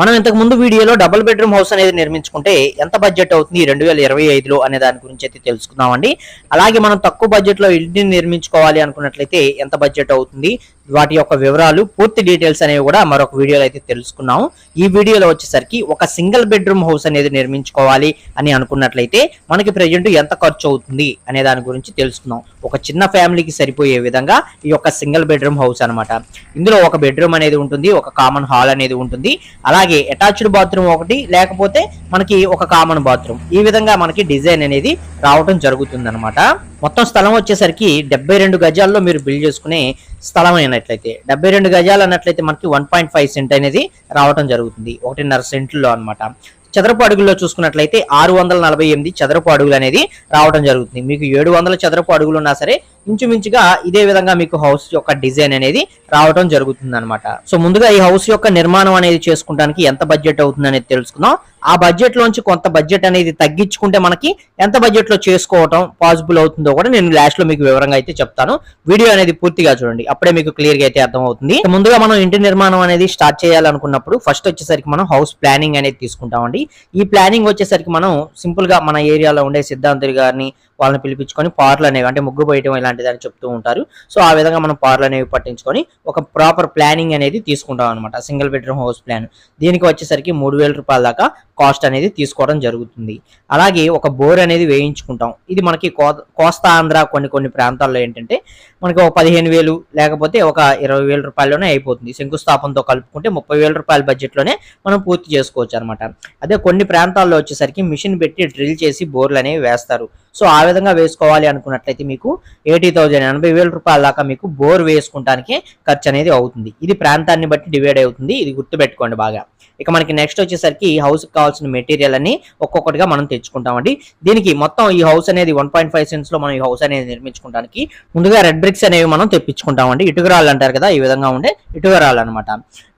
మనం ఇంతకు ముందు వీడియోలో డబుల్ బెడ్రూమ్ హౌస్ అనేది నిర్మించుకుంటే ఎంత బడ్జెట్ అవుతుంది రెండు వేల ఇరవై ఐదులో అనే దాని గురించి అయితే తెలుసుకుందామండి. అలాగే మనం తక్కువ బడ్జెట్లో ఇంటిని నిర్మించుకోవాలి అనుకున్నట్లయితే ఎంత బడ్జెట్ అవుతుంది వాటి యొక్క వివరాలు పూర్తి డీటెయిల్స్ అనేవి కూడా మరొక వీడియోలో అయితే తెలుసుకున్నాము ఈ వీడియోలో వచ్చేసరికి ఒక సింగిల్ బెడ్రూమ్ హౌస్ అనేది నిర్మించుకోవాలి అని అనుకున్నట్లయితే మనకి ప్రజెంట్ ఎంత ఖర్చు అవుతుంది అనే దాని గురించి తెలుసుకున్నాం ఒక చిన్న ఫ్యామిలీకి సరిపోయే విధంగా ఈ యొక్క సింగిల్ బెడ్రూమ్ హౌస్ అన్నమాట. ఇందులో ఒక బెడ్రూమ్ అనేది ఉంటుంది ఒక కామన్ హాల్ అనేది ఉంటుంది. అలాగే అటాచ్డ్ బాత్రూమ్ ఒకటి లేకపోతే మనకి ఒక కామన్ బాత్రూమ్ ఈ విధంగా మనకి డిజైన్ అనేది రావటం జరుగుతుంది మొత్తం స్థలం వచ్చేసరికి డెబ్బై రెండు గజాల్లో మీరు బిల్డ్ చేసుకునే స్థలం అయినట్లయితే డెబ్బై రెండు గజాలు అన్నట్లయితే మనకి వన్ పాయింట్ ఫైవ్ సెంట్ అనేది రావటం జరుగుతుంది. ఒకటిన్నర సెంట్లో అనమాట చదరపు అడుగుల్లో చూసుకున్నట్లయితే ఆరు వందల నలభై ఎనిమిది చదరపు అడుగులు అనేది రావడం జరుగుతుంది. మీకు ఏడు వందల చదరపు అడుగులు ఉన్నా సరే ఇంచుమించుగా ఇదే విధంగా మీకు హౌస్ యొక్క డిజైన్ అనేది రావడం జరుగుతుంది అనమాట సో ముందుగా ఈ హౌస్ యొక్క నిర్మాణం అనేది చేసుకోవడానికి ఎంత బడ్జెట్ అవుతుంది అనేది తెలుసుకుందాం. ఆ బడ్జెట్ లోంచి కొంత బడ్జెట్ అనేది తగ్గించుకుంటే మనకి ఎంత బడ్జెట్లో చేసుకోవటం పాసిబుల్ అవుతుందో కూడా నేను లాస్ట్లో మీకు వివరంగా అయితే చెప్తాను. వీడియో అనేది పూర్తిగా చూడండి. అప్పుడే మీకు క్లియర్గా అయితే అర్థం అవుతుంది ముందుగా మనం ఇంటి నిర్మాణం అనేది స్టార్ట్ చేయాలనుకున్నప్పుడు ఫస్ట్ వచ్చేసరికి మనం హౌస్ ప్లానింగ్ అనేది తీసుకుంటామండి. ఈ ప్లానింగ్ వచ్చేసరికి మనం సింపుల్గా మన ఏరియాలో ఉండే సిద్ధాంతుడి గారిని వాళ్ళని పిలిపించుకొని పార్లు అనేవి అంటే ముగ్గు పోయటం ఇలాంటిది అని చెప్తూ ఉంటారు. సో ఆ విధంగా మనం పార్లు అనేవి పట్టించుకొని ఒక ప్రాపర్ ప్లానింగ్ అనేది తీసుకుంటాం అనమాట సింగిల్ బెడ్రూమ్ హౌస్ ప్లాన్ దీనికి వచ్చేసరికి మూడు వేల రూపాయల దాకా కాస్ట్ అనేది తీసుకోవడం జరుగుతుంది. అలాగే ఒక బోర్ అనేది వేయించుకుంటాం. ఇది మనకి కోస్తా ఆంధ్ర కొన్ని కొన్ని ప్రాంతాల్లో ఏంటంటే మనకి ఒక పదిహేను వేలు లేకపోతే ఒక ఇరవై వేల రూపాయల్లోనే అయిపోతుంది. శంకుస్థాపనతో కలుపుకుంటే ముప్పై వేల రూపాయల బడ్జెట్లోనే మనం పూర్తి చేసుకోవచ్చు అనమాట అదే కొన్ని ప్రాంతాల్లో వచ్చేసరికి మిషన్ పెట్టి డ్రిల్ చేసి బోర్లు అనేవి వేస్తారు. సో ఆ విధంగా వేసుకోవాలి అనుకున్నట్లయితే మీకు ఎయిటీ థౌజండ్ ఎనభై వేల రూపాయల దాకా మీకు బోర్ వేసుకుంటానికి ఖర్చు అనేది అవుతుంది. ఇది ప్రాంతాన్ని బట్టి డివైడ్ అవుతుంది. ఇది గుర్తుపెట్టుకోండి బాగా. ఇక మనకి నెక్స్ట్ వచ్చేసరికి ఈ హౌస్ కావాల్సిన మెటీరియల్ అన్ని ఒక్కొక్కటిగా మనం తెచ్చుకుంటామండి. దీనికి మొత్తం ఈ హౌస్ అనేది వన్ పాయింట్ ఫైవ్ సెన్స్లో మనం ఈ హౌస్ అనేది నిర్మించుకోవడానికి ముందుగా రెడ్ బ్రిక్స్ అనేవి మనం తెప్పించుకుంటామండి. ఇటుకరాళ్ళు అంటారు కదా ఈ విధంగా ఉండే ఇటుకరాళ్ళు అనమాట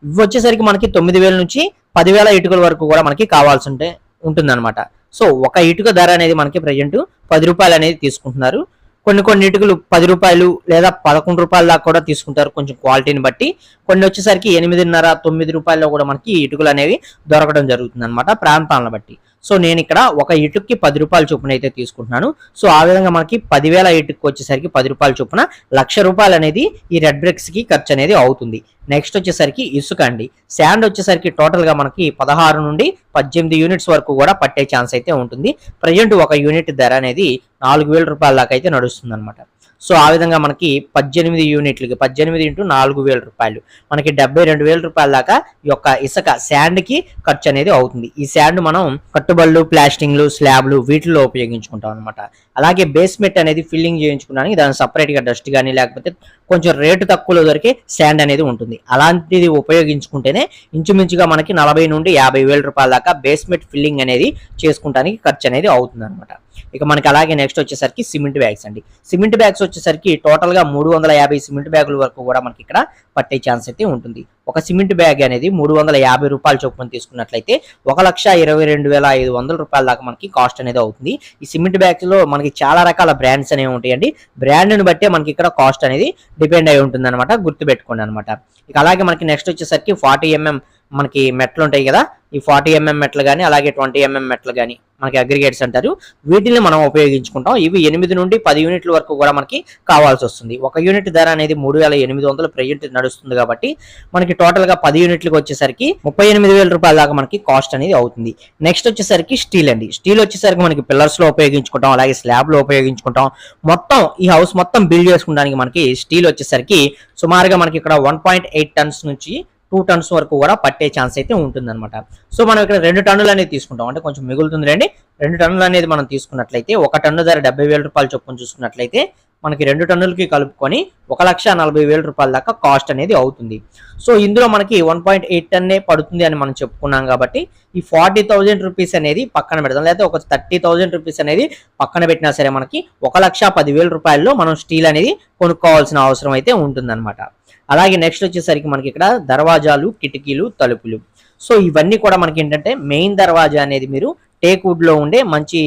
ఇవి వచ్చేసరికి మనకి తొమ్మిది వేల నుంచి పదివేల ఇటుకల వరకు కూడా మనకి కావాల్సి ఉంటే ఉంటుందన్నమాట. సో ఒక ఇటుక ధర అనేది మనకి ప్రజెంట్ పది రూపాయలు అనేది తీసుకుంటున్నారు. కొన్ని కొన్ని ఇటుకలు పది రూపాయలు లేదా పదకొండు రూపాయల దాకా కూడా తీసుకుంటారు కొంచెం క్వాలిటీని బట్టి. కొన్ని వచ్చేసరికి ఎనిమిదిన్నర తొమ్మిది రూపాయల్లో కూడా మనకి ఇటుకలు అనేవి దొరకడం జరుగుతుంది అనమాట ప్రాంతాలను బట్టి. సో నేను ఇక్కడ ఒక ఇటుక్కి పది రూపాయల చొప్పున అయితే తీసుకుంటున్నాను. సో ఆ విధంగా మనకి పదివేల ఇటుకు వచ్చేసరికి పది రూపాయల చొప్పున లక్ష రూపాయలు అనేది ఈ రెడ్ బ్రిక్స్కి ఖర్చు అనేది అవుతుంది. నెక్స్ట్ వచ్చేసరికి ఇసుక అండి. శాండ్ వచ్చేసరికి టోటల్గా మనకి పదహారు నుండి పద్దెనిమిది యూనిట్స్ వరకు కూడా పట్టే ఛాన్స్ అయితే ఉంటుంది. ప్రజెంట్ ఒక యూనిట్ ధర అనేది నాలుగు వేల రూపాయల దాకా అయితే నడుస్తుంది అనమాట సో ఆ విధంగా మనకి పద్దెనిమిది యూనిట్లకి పద్దెనిమిది ఇంటూ నాలుగు వేల రూపాయలు. మనకి డెబ్బై రెండు వేల రూపాయల దాకా ఈ యొక్క ఇసుక శాండ్కి ఖర్చు అనేది అవుతుంది. ఈ శాండ్ మనం కట్టుబళ్ళు ప్లాస్టింగ్లు స్లాబ్లు వీటిలో ఉపయోగించుకుంటాం అనమాట అలాగే బేస్మెంట్ అనేది ఫిల్లింగ్ చేయించుకున్నాను. దాని సపరేట్గా డస్ట్ కానీ లేకపోతే కొంచెం రేటు తక్కువలో దొరికే శాండ్ అనేది ఉంటుంది. అలాంటిది ఉపయోగించుకుంటేనే ఇంచుమించుగా మనకి నలభై నుండి యాభై వేల రూపాయల దాకా బేస్మెంట్ ఫిల్లింగ్ అనేది చేసుకుంటానికి ఖర్చు అనేది అవుతుంది అనమాట ఇక మనకి అలాగే నెక్స్ట్ వచ్చేసరికి సిమెంట్ బ్యాగ్స్ అండి. సిమెంట్ బ్యాగ్స్ వచ్చేసరికి టోటల్గా మూడు వందల యాభై సిమెంట్ బ్యాగుల వరకు కూడా మనకి ఇక్కడ పట్టే ఛాన్స్ అయితే ఉంటుంది. ఒక సిమెంట్ బ్యాగ్ అనేది మూడు వందల యాభై రూపాయల చొప్పున తీసుకున్నట్లయితే ఒక లక్ష ఇరవై రెండు వేల ఐదు వందల రూపాయల దాకా మనకి కాస్ట్ అనేది అవుతుంది. ఈ సిమెంట్ బ్యాగ్స్లో మనకి చాలా రకాల బ్రాండ్స్ అనేవి ఉంటాయండి. బ్రాండ్ని బట్టే మనకి ఇక్కడ కాస్ట్ అనేది డిపెండ్ అయి ఉంటుంది అనమాట గుర్తుపెట్టుకోండి అనమాట ఇక అలాగే మనకి నెక్స్ట్ వచ్చేసరికి ఫార్టీ ఎంఎం మనకి మెట్లు ఉంటాయి కదా ఈ ఫార్టీ ఎంఎం మెట్లు కానీ అలాగే ట్వంటీ ఎంఎం మెట్లు కానీ మనకి అగ్రిగేట్స్ అంటారు. వీటిని మనం ఉపయోగించుకుంటాం. ఇవి ఎనిమిది నుండి పది యూనిట్ల వరకు కూడా మనకి కావాల్సి వస్తుంది. ఒక యూనిట్ ధర అనేది మూడు వేల ఎనిమిది వందలు ప్రజెంట్ నడుస్తుంది కాబట్టి మనకి టోటల్గా పది యూనిట్లకు వచ్చేసరికి ముప్పై ఎనిమిది వేల రూపాయల దాకా మనకి కాస్ట్ అనేది అవుతుంది. నెక్స్ట్ వచ్చేసరికి స్టీల్ అండి. స్టీల్ వచ్చేసరికి మనకి పిల్లర్స్లో ఉపయోగించుకుంటాం అలాగే స్లాబ్లో ఉపయోగించుకుంటాం. మొత్తం ఈ హౌస్ మొత్తం బిల్డ్ చేసుకోవడానికి మనకి స్టీల్ వచ్చేసరికి సుమారుగా మనకి ఇక్కడ వన్ పాయింట్ ఎయిట్ టన్స్ నుంచి టూ టన్స్ వరకు కూడా పట్టే ఛాన్స్ అయితే ఉంటుందన్నమాట. సో మనం ఇక్కడ రెండు టన్నులు అనేది తీసుకుంటాం. అంటే కొంచెం మిగులుతుంది రండి. రెండు టన్నులు అనేది మనం తీసుకున్నట్లయితే ఒక టన్ను ధర డెబ్బై వేల రూపాయలు చొప్పున చూసుకున్నట్లయితే మనకి రెండు టన్నులకి కలుపుకొని ఒక లక్ష నలభై వేల రూపాయల దాకా కాస్ట్ అనేది అవుతుంది. సో ఇందులో మనకి వన్ పాయింట్ ఎయిట్ టన్నే పడుతుంది అని మనం చెప్పుకున్నాం కాబట్టి ఈ ఫార్టీ థౌజండ్ రూపీస్ అనేది పక్కన పెడదాం. లేకపోతే ఒక థర్టీ థౌజండ్ రూపీస్ అనేది పక్కన పెట్టినా సరే మనకి ఒక లక్ష పదివేల రూపాయల్లో మనం స్టీల్ అనేది కొనుక్కోవాల్సిన అవసరం అయితే ఉంటుందన్నమాట. అలాగే నెక్స్ట్ వచ్చేసరికి మనకి ఇక్కడ దర్వాజాలు కిటికీలు తలుపులు. సో ఇవన్నీ కూడా మనకి ఏంటంటే మెయిన్ దర్వాజా అనేది మీరు టేక్ వుడ్లో ఉండే మంచి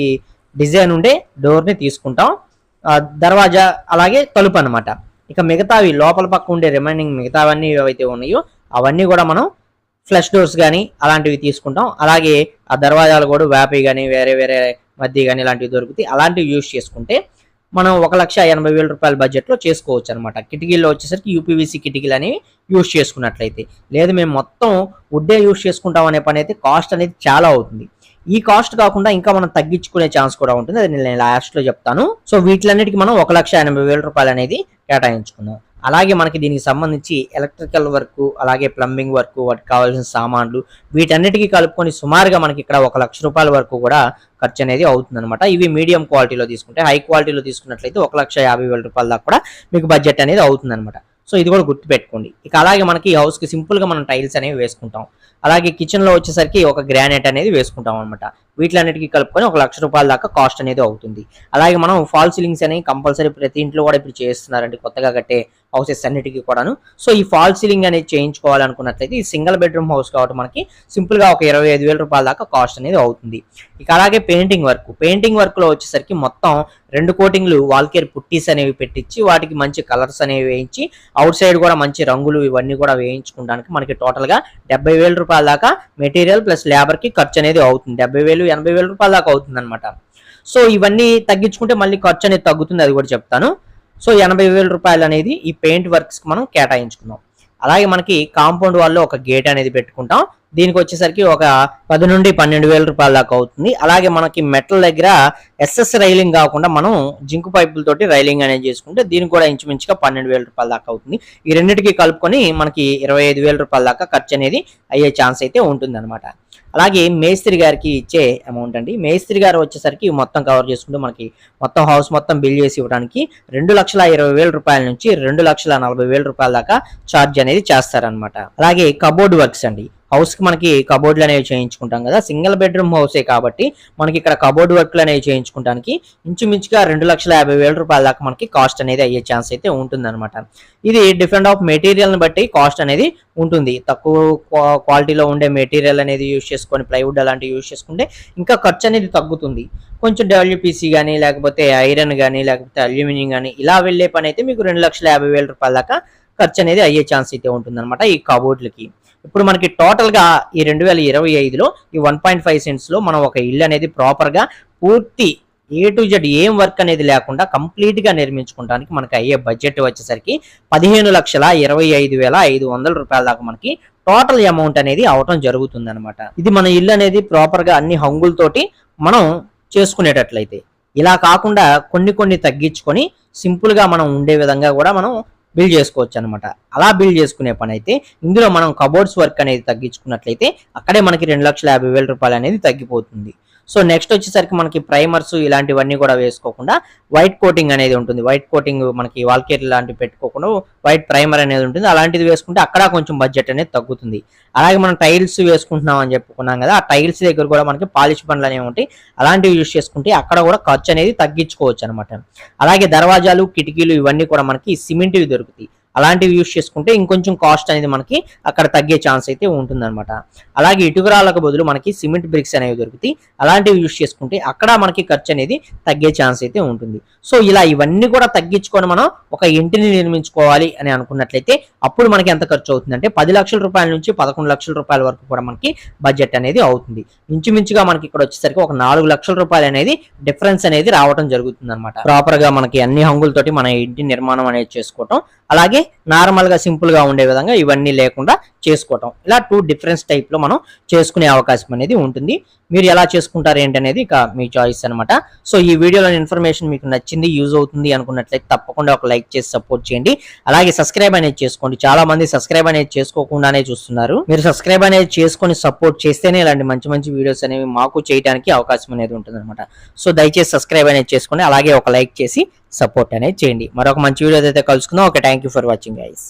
డిజైన్ ఉండే డోర్ని తీసుకుంటాం. దర్వాజా అలాగే తలుపు అన్నమాట. ఇక మిగతావి లోపల పక్క ఉండే రిమైనింగ్ మిగతావన్నీ ఏవైతే ఉన్నాయో అవన్నీ కూడా మనం ఫ్లష్ డోర్స్ కానీ అలాంటివి తీసుకుంటాం. అలాగే ఆ దర్వాజాలు కూడా వ్యాపి కానీ వేరే వేరే మధ్య కానీ ఇలాంటివి దొరుకుతాయి. అలాంటివి యూజ్ చేసుకుంటే మనం ఒక లక్ష ఎనభై వేల రూపాయల బడ్జెట్లో చేసుకోవచ్చు అనమాట కిటికీల్లో వచ్చేసరికి యూపీవీసీ కిటికీలు అనేవి యూజ్ చేసుకున్నట్లయితే. లేదు మేము మొత్తం వుడ్డే యూస్ చేసుకుంటాం అనే పని అయితే కాస్ట్ అనేది చాలా అవుతుంది. ఈ కాస్ట్ కాకుండా ఇంకా మనం తగ్గించుకునే ఛాన్స్ కూడా ఉంటుంది. అది నేను లాస్ట్లో చెప్తాను. సో వీటిలన్నిటికీ మనం ఒక లక్ష ఎనభై వేల రూపాయలు అనేది కేటాయించుకుందాం అలాగే మనకి దీనికి సంబంధించి ఎలక్ట్రికల్ వర్క్ అలాగే ప్లంబింగ్ వర్క్ వాటికి కావాల్సిన సామాన్లు వీటన్నిటికీ కలుపుకొని సుమారుగా మనకి ఇక్కడ ఒక లక్ష రూపాయల వరకు కూడా ఖర్చు అనేది అవుతుంది అనమాట ఇవి మీడియం క్వాలిటీలో తీసుకుంటే హై క్వాలిటీలో తీసుకున్నట్లయితే ఒక లక్ష యాభై వేల రూపాయల దాకా కూడా మీకు బడ్జెట్ అనేది అవుతుంది అనమాట సో ఇది కూడా గుర్తుపెట్టుకోండి. ఇక అలాగే మనకి ఈ హౌస్కి సింపుల్గా మనం టైల్స్ అనేవి వేసుకుంటాం. అలాగే కిచెన్లో వచ్చేసరికి ఒక గ్రానైట్ అనేది వేసుకుంటాం అనమాట వీటిలన్నిటికీ కలుపుకొని ఒక లక్ష రూపాయల దాకా కాస్ట్ అనేది అవుతుంది. అలాగే మనం ఫాల్ సీలింగ్స్ అనేవి కంపల్సరీ ప్రతి ఇంట్లో కూడా ఇప్పుడు చేస్తున్నారండి. కొత్తగా కట్టే హౌసెస్ అన్నిటికీ కూడాను. సో ఈ ఫాల్ సీలింగ్ అనేది చేయించుకోవాలనుకున్నట్లయితే ఈ సింగిల్ బెడ్రూమ్ హౌస్ కాబట్టి మనకి సింపుల్గా ఒక ఇరవై ఐదు వేల రూపాయల దాకా కాస్ట్ అనేది అవుతుంది. ఇక అలాగే పెయింటింగ్ వర్క్. పెయింటింగ్ వర్క్లో వచ్చేసరికి మొత్తం రెండు కోటింగ్లు వాల్కేర్ పుట్టీస్ అనేవి పెట్టించి వాటికి మంచి కలర్స్ అనేవి వేయించి అవుట్ సైడ్ కూడా మంచి రంగులు ఇవన్నీ కూడా వేయించుకోవడానికి మనకి టోటల్గా డెబ్బై వేల రూపాయల దాకా మెటీరియల్ ప్లస్ లేబర్కి ఖర్చు అనేది అవుతుంది. డెబ్బై వేలు ఎనభై వేల రూపాయల దాకా అవుతుంది అనమాట సో ఇవన్నీ తగ్గించుకుంటే మళ్ళీ ఖర్చు అనేది తగ్గుతుంది అది కూడా చెప్తాను. సో ఎనభై వేల రూపాయలు అనేది ఈ పెయింట్ వర్క్స్కి మనం కేటాయించుకుందాం అలాగే మనకి కాంపౌండ్ వాళ్ళు ఒక గేట్ అనేది పెట్టుకుంటాం. దీనికి వచ్చేసరికి ఒక పది నుండి పన్నెండు వేల రూపాయల దాకా అవుతుంది. అలాగే మనకి మెటల్ దగ్గర ఎస్ఎస్ రైలింగ్ కాకుండా మనం జింకు పైపులతోటి రైలింగ్ అనేది చేసుకుంటే దీనికి కూడా ఇంచుమించుగా పన్నెండు వేల రూపాయల దాకా అవుతుంది. ఈ రెండింటికి కలుపుకొని మనకి ఇరవై ఐదు వేల రూపాయల దాకా ఖర్చు అనేది అయ్యే ఛాన్స్ అయితే ఉంటుంది అలాగే మేస్త్రి గారికి ఇచ్చే అమౌంట్ అండి. మేస్త్రి గారు వచ్చేసరికి మొత్తం కవర్ చేసుకుంటూ మనకి మొత్తం హౌస్ మొత్తం బిల్ చేసి ఇవ్వడానికి రెండు లక్షల ఇరవై వేల రూపాయల నుంచి రెండు లక్షల నలభై వేల రూపాయల దాకా ఛార్జ్ అనేది చేస్తారనమాట అలాగే కబోర్డ్ వర్క్స్ అండి. హౌస్కి మనకి కబోర్డ్లు అనేవి చేయించుకుంటాం కదా. సింగిల్ బెడ్రూమ్ హౌసే కాబట్టి మనకి ఇక్కడ కబోర్డ్ వర్క్లు అనేవి చేయించుకుంటానికి ఇంచుమించుగా రెండు లక్షల యాభై వేల రూపాయల దాకా మనకి కాస్ట్ అనేది అయ్యే ఛాన్స్ అయితే ఉంటుంది అనమాట ఇది డిఫరెంట్ ఆఫ్ మెటీరియల్ని బట్టి కాస్ట్ అనేది ఉంటుంది. తక్కువ క్వాలిటీలో ఉండే మెటీరియల్ అనేది యూజ్ చేసుకొని ప్లైవుడ్ అలాంటివి యూజ్ చేసుకుంటే ఇంకా ఖర్చు అనేది తగ్గుతుంది. కొంచెం డబ్ల్యూపీసీ కానీ లేకపోతే ఐరన్ కానీ లేకపోతే అల్యూమినియం కానీ ఇలా వెళ్ళే పని అయితే మీకు రెండు లక్షల యాభై వేల రూపాయల దాకా ఖర్చు అనేది అయ్యే ఛాన్స్ అయితే ఉంటుందన్నమాట ఈ కబోర్డ్లకి. ఇప్పుడు మనకి టోటల్గా ఈ రెండు వేల ఇరవై ఐదులో ఈ వన్ పాయింట్ ఫైవ్ సెంట్స్లో మనం ఒక ఇల్లు అనేది ప్రాపర్గా పూర్తి ఏ టు జెడ్ ఏం వర్క్ అనేది లేకుండా కంప్లీట్గా నిర్మించుకోవడానికి మనకి అయ్యే బడ్జెట్ వచ్చేసరికి పదిహేను లక్షల ఇరవై ఐదు వేల ఐదు వందల రూపాయల దాకా మనకి టోటల్ అమౌంట్ అనేది అవటం జరుగుతుంది అనమాట ఇది మన ఇల్లు అనేది ప్రాపర్గా అన్ని హంగులతోటి మనం చేసుకునేటట్లయితే. ఇలా కాకుండా కొన్ని కొన్ని తగ్గించుకొని సింపుల్గా మనం ఉండే విధంగా కూడా మనం బిల్డ్ చేసుకోవచ్చు అనమాట అలా బిల్డ్ చేసుకునే పని అయితే ఇందులో మనం కబోర్డ్స్ వర్క్ అనేది తగ్గించుకున్నట్లయితే అక్కడే మనకి రెండు లక్షల యాభై వేల రూపాయలు అనేది తగ్గిపోతుంది. సో నెక్స్ట్ వచ్చేసరికి మనకి ప్రైమర్స్ ఇలాంటివన్నీ కూడా వేసుకోకుండా వైట్ కోటింగ్ అనేది ఉంటుంది. వైట్ కోటింగ్ మనకి వాల్కేర్ లాంటివి పెట్టుకోకుండా వైట్ ప్రైమర్ అనేది ఉంటుంది. అలాంటిది వేసుకుంటే అక్కడ కొంచెం బడ్జెట్ అనేది తగ్గుతుంది. అలాగే మనం టైల్స్ వేసుకుంటున్నాం అని చెప్పుకున్నాం కదా ఆ టైల్స్ దగ్గర కూడా మనకి పాలిష్ బండ్లు అనేవి ఉంటాయి. అలాంటివి యూజ్ చేసుకుంటే అక్కడ కూడా ఖర్చు అనేది తగ్గించుకోవచ్చు అనమాట అలాగే దర్వాజాలు కిటికీలు ఇవన్నీ కూడా మనకి సిమెంట్వి దొరుకుతాయి. అలాంటివి యూస్ చేసుకుంటే ఇంకొంచెం కాస్ట్ అనేది మనకి అక్కడ తగ్గే ఛాన్స్ అయితే ఉంటుందన్నమాట. అలాగే ఇటుకరాళ్ళకు బదులు మనకి సిమెంట్ బ్రిక్స్ అనేవి దొరుకుతాయి. అలాంటివి యూస్ చేసుకుంటే అక్కడ మనకి ఖర్చు అనేది తగ్గే ఛాన్స్ అయితే ఉంటుంది. సో ఇలా ఇవన్నీ కూడా తగ్గించుకొని మనం ఒక ఇంటిని నిర్మించుకోవాలి అని అనుకున్నట్లయితే అప్పుడు మనకి ఎంత ఖర్చు అవుతుంది అంటే పది లక్షల రూపాయల నుంచి పదకొండు లక్షల రూపాయల వరకు కూడా మనకి బడ్జెట్ అనేది అవుతుంది. ఇంచుమించుగా మనకి ఇక్కడ వచ్చేసరికి ఒక నాలుగు లక్షల రూపాయలు అనేది డిఫరెన్స్ అనేది రావడం జరుగుతుంది అనమాట ప్రాపర్గా మనకి అన్ని హంగులతోటి మన ఇంటి నిర్మాణం అనేది చేసుకోవటం అలాగే నార్మల్గా సింపుల్గా ఉండే విధంగా ఇవన్నీ లేకుండా చేసుకోవటం. ఇలా టూ డిఫరెన్స్ టైప్లో మనం చేసుకునే అవకాశం అనేది ఉంటుంది. మీరు ఎలా చేసుకుంటారు ఏంటి అనేది ఇక మీ చాయిస్ అనమాట సో ఈ వీడియోలోని ఇన్ఫర్మేషన్ మీకు నచ్చింది యూజ్ అవుతుంది అనుకున్నట్లయితే తప్పకుండా ఒక లైక్ చేసి సపోర్ట్ చేయండి. అలాగే సబ్స్క్రైబ్ అనేది చేసుకోండి. చాలా మంది సబ్స్క్రైబ్ అనేది చేసుకోకుండానే చూస్తున్నారు. మీరు సబ్స్క్రైబ్ అనేది చేసుకొని సపోర్ట్ చేస్తేనే ఇలాంటి మంచి మంచి వీడియోస్ అనేవి మాకు చేయడానికి అవకాశం అనేది ఉంటుంది అనమాట సో దయచేసి సబ్స్క్రైబ్ అనేది చేసుకోండి. అలాగే ఒక లైక్ చేసి సపోర్ట్ అనేది చేయండి. మరొక మంచి వీడియో అయితే కలుసుకుందాం. Okay thank you for watching guys